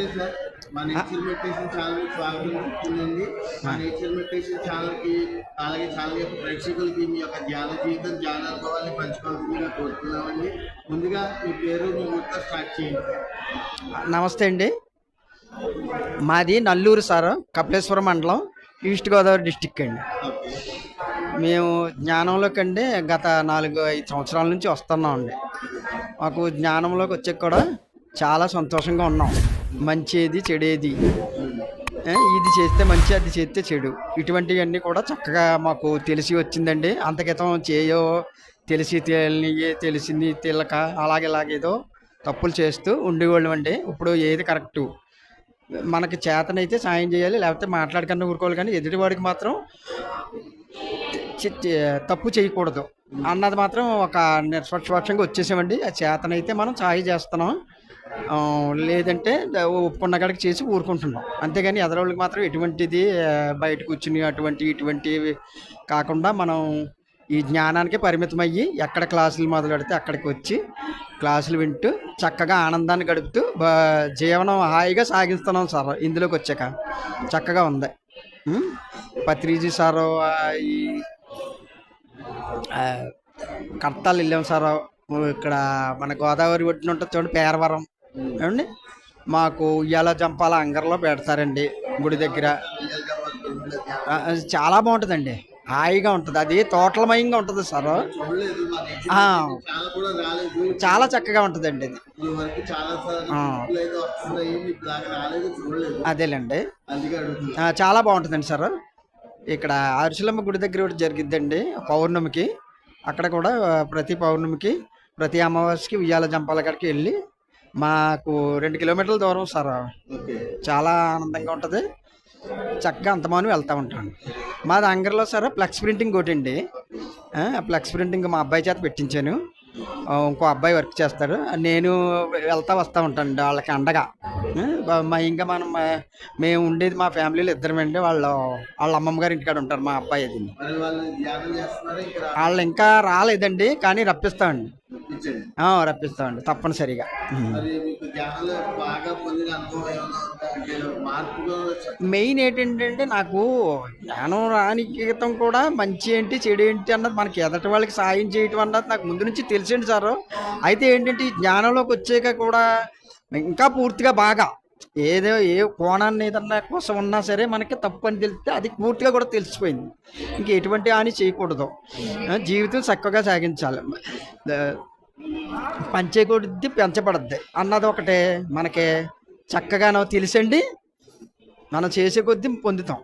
నమస్తే సార్. మా nature meditation channel స్వాగతం. చెప్తుందండి మా నేచర్ మెడిటేషన్ ఛానల్కి అలాగే ఛానల్ యొక్క ప్రేక్షకులకి మీ యొక్క ధ్యాన జీవితం ధ్యాన అనుభవాన్ని పంచుకోవాల్సిందిగా కోరుతున్నామండి. ముందుగా మీ పేరు మీ స్టార్ట్ చేయండి నమస్తే అండి. మాది నల్లూరు సార్ కపిలేశ్వరం మండలం ఈస్ట్ గోదావరి డిస్టిక్ అండి. మేము జ్ఞానంలోకి అండి గత నాలుగు ఐదు సంవత్సరాల నుంచి వస్తున్నాం అండి మాకు జ్ఞానంలోకి వచ్చాక కూడా చాలా సంతోషంగా ఉన్నాం. మంచిది చెడేది. ఇది చేస్తే మంచి అది చేస్తే చెడు. ఇటువంటివన్నీ కూడా చక్కగా మాకు తెలిసి వచ్చిందండి. అంత క్రితం చేయో తెలిసి తెలియని తెలిసింది తెలక అలాగే ఇలాగేదో తప్పులు చేస్తూ ఉండేవాళ్ళం అండి. ఇప్పుడు ఏది కరెక్టు? మనకి చేతనైతే సాయం చేయాలి లేకపోతే మాట్లాడకుండా ఊరుకోవాలి కానీ ఎదుటివాడికి మాత్రం తప్పు చేయకూడదు. అన్నది మాత్రం ఒక నిష్పక్షపక్షంగా వచ్చేసామండి. ఆ చేతనైతే మనం సాయం చేస్తున్నాం. లేదంటే ద- ఒప్పుకున్న కాడికి చేసి ఊరుకుంటున్నాం. అంతేగాని ఎదరోళ్ళకి మాత్రం ఎటువంటిది బయట కూర్చుని అటువంటి ఇటువంటివి కాకుండా మనం ఈ జ్ఞానానికి పరిమితం అయ్యి ఎక్కడ క్లాసులు మొదలు పెడితే అక్కడికి వచ్చి క్లాసులు వింటూ చక్కగా ఆనందాన్ని గడుపుతూ బా- జీవనం హాయిగా సాగిస్తున్నాం సార్ ఇందులోకి వచ్చాక. చక్కగా ఉంది. పత్రిజీ సారు ఈ కర్తాలు వెళ్ళాం సార్. ఇక్కడ మన గోదావరి ఒడ్డున ఉంటుంది చూడండి పేరవరం. ఏమండి? మాకు ఉయ్యాల జంపాల అంగర్లో పెడతారండి గుడి దగ్గర. అది చాలా బాగుంటుందండి. హాయిగా ఉంటుంది. అది తోటలమయంగా ఉంటుంది సార్. చాలా చక్కగా ఉంటుందండి అది. అదేలేండి. చాలా బాగుంటుందండి సార్. ఇక్కడ అరుసులమ్మ గుడి దగ్గర ఒకటి జరిగిద్దండి పౌర్ణమికి. అక్కడ కూడా ప్రతి పౌర్ణమికి ప్రతి అమావాస్యకి ఉయ్యాల జంపాల కాడికి వెళ్ళి మాకు రెండు కిలోమీటర్ల దూరం సార్. చాలా ఆనందంగా ఉంటుంది. చక్కగా అంతమాను వెళ్తూ ఉంటాను మాది అంగర్లో సార్ ఫ్లెక్స్ ప్రింటింగ్ ఒకటి అండి. ఫ్లెక్స్ ప్రింటింగ్ మా అబ్బాయి చేత పెట్టించాను. ఇంకో అబ్బాయి వర్క్ చేస్తారు. నేను వెళ్తా వస్తూ ఉంటాను వాళ్ళకి అండగా. మా ఇంకా మనం మేము ఉండేది మా ఫ్యామిలీలో ఇద్దరమండి వాళ్ళు వాళ్ళ అమ్మమ్మ గారి ఇంటికాడ ఉంటారు మా అబ్బాయి అది. వాళ్ళు ఇంకా రాలేదండి కానీ రప్పిస్తామండి. రప్పిస్తామండి తప్పనిసరిగా. మెయిన్ ఏంటంటే నాకు జ్ఞానం రాని క్రితం కూడా మంచి ఏంటి చెడు ఏంటి అన్నది మనకి ఎదటి వాళ్ళకి సాయం చేయటం అన్నది నాకు ముందు నుంచి తెలిసింది సార్. అయితే ఏంటంటే ఈ జ్ఞానంలోకి వచ్చాక కూడా ఇంకా పూర్తిగా బాగా. ఏదో ఏ కోణాన్ని ఏదన్నా కోసం ఉన్నా సరే మనకి తప్పు అని తెలిస్తే అది పూర్తిగా కూడా తెలిసిపోయింది. ఇంక ఎటువంటి హాని చేయకూడదు. జీవితం చక్కగా సాగించాలి. ద- పంచే కొద్ది పెంచబడద్ది. అన్నది ఒకటే. మనకి చక్కగా ನಾವು తెలిసండి మనం చేసే కొద్దీ పొందుతాం.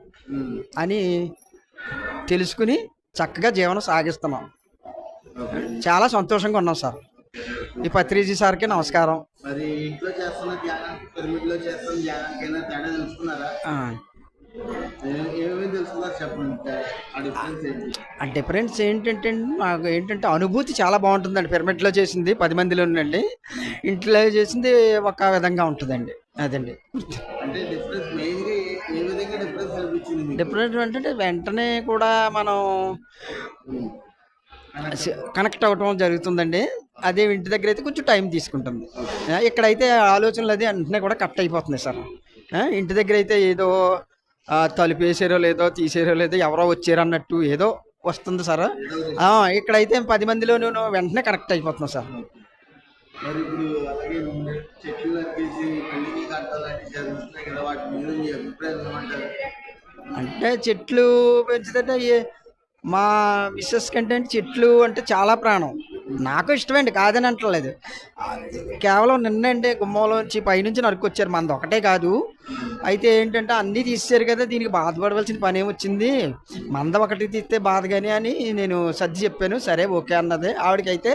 అని తెలుసుకుని చక్కగా జీవనం సాగిస్తున్నాం. చాలా సంతోషంగా ఉన్నాం సార్. ఈ పత్రిజీ సార్కి నమస్కారం. మరి ఇంట్లో చేస్తున్న ధ్యానానికి చేస్తున్న ధ్యానానికైనా తేడా తెలుసుకున్నారా? డిఫరెన్స్ ఏంటంటే నాకు ఏంటంటే అనుభూతి చాలా బాగుంటుందండి. పిరమిడ్లో చేసింది పది మందిలోనండి ఇంట్లో చేసింది ఒక విధంగా ఉంటుందండి. అదండి. డిఫరెన్స్ మీకు? డిఫరెన్స్ అంటే వెంటనే కూడా మనం. కనెక్ట్ అవ్వటం జరుగుతుందండి. అదే ఇంటి దగ్గర అయితే కొంచెం టైం తీసుకుంటుంది. ఇక్కడైతే ఆలోచనలు అది వెంటనే కూడా కట్ అయిపోతుంది సార్. ఇంటి దగ్గర అయితే ఏదో తలుపు వేసారో లేదో తీసారో లేదో ఎవరో వచ్చారు అన్నట్టు ఏదో వస్తుంది సార్. ఇక్కడైతే పది మందిలోనూ వెంటనే కనెక్ట్ అయిపోతుంది సార్. అంటే చెట్లు పెంచుతుంటే మా మిస్సెస్ కంటే చెట్లు అంటే చాలా ప్రాణం. నాకు ఇష్టమండి కాదని అంటలేదు. కేవలం నిన్నండి గుమ్మంలోంచి పైనుంచి నరుకొచ్చారు మనది ఒకటే కాదు. అయితే ఏంటంటే అన్నీ తీసేశారు కదా దీనికి బాధపడవలసిన పని ఏమొచ్చింది? మంద ఒకటి తీస్తే బాధ కానీ అని నేను సర్ది చెప్పాను. సరే ఓకే అన్నది. ఆవిడకైతే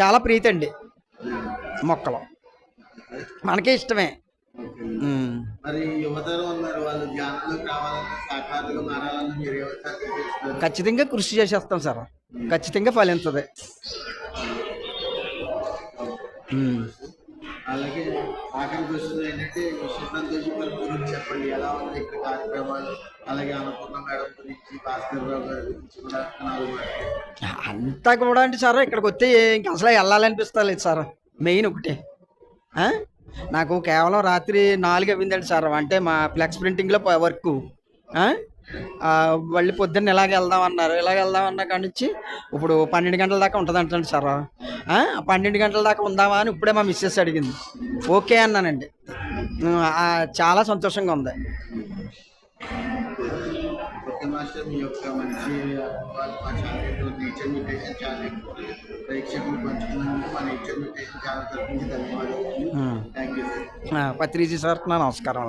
చాలా ప్రీతి అండి మొక్కలు. మనకే ఇష్టమే. మరి యువతరం ఉన్నారు వాళ్ళు ధ్యానంలోకి రావాలన్నా సాకారులుగా మారాలన్నా మీరు ఏమంటారు చేస్తారు ఖచ్చితంగా కృషి చేసేస్తాం సార్. ఖచ్చితంగా ఫలించదు. ఉమ్. అలాగే ఆఖరి క్వశ్చన్ ఏంటంటే సుశాంత్ గారి గురించి చెప్పండి ఎలా ఉంది ఇక్కడ కార్యక్రమాలు? అలాగే అన్నపూర్ణ మేడం గురించి భాస్కర్ రావు గారి గురించి కూడా నాలుగు. అంతా కూడా అంటే సార్ ఇక్కడికి వస్తే ఇంకా అసలు వెళ్ళాలనిపిస్తా లేదు సార్. మెయిన్ ఒకటే? నాకు కేవలం రాత్రి నాలుగు అయిందండి సార్. అంటే మా ఫ్లెక్స్ ప్రింటింగ్లో వర్క్. మళ్ళీ పొద్దున్న ఇలాగ వెళ్దాం అన్నారు. ఇలాగ వెళ్దాం అన్న కాడి నుంచి ఇప్పుడు పన్నెండు గంటల దాకా ఉంటుంది అంటండి సార్ పన్నెండు గంటల దాకా ఉందామా అని ఇప్పుడే మా మిస్సెస్ అడిగింది. ఓకే అన్నానండి. చాలా సంతోషంగా ఉంది. ఓకే మాస్టర్ మీ యొక్క మంచి మా ఛానల్ నేచర్ మ్యూటేషన్ ఛానల్ ప్రేక్షకులు పంచుకున్నందుకు మా నేచర్ మ్యూటేషన్ ఛానల్ తరఫు నుంచి ధన్యవాదాలు ఉం. Thank you sir Patriji sir నా నమస్కారం.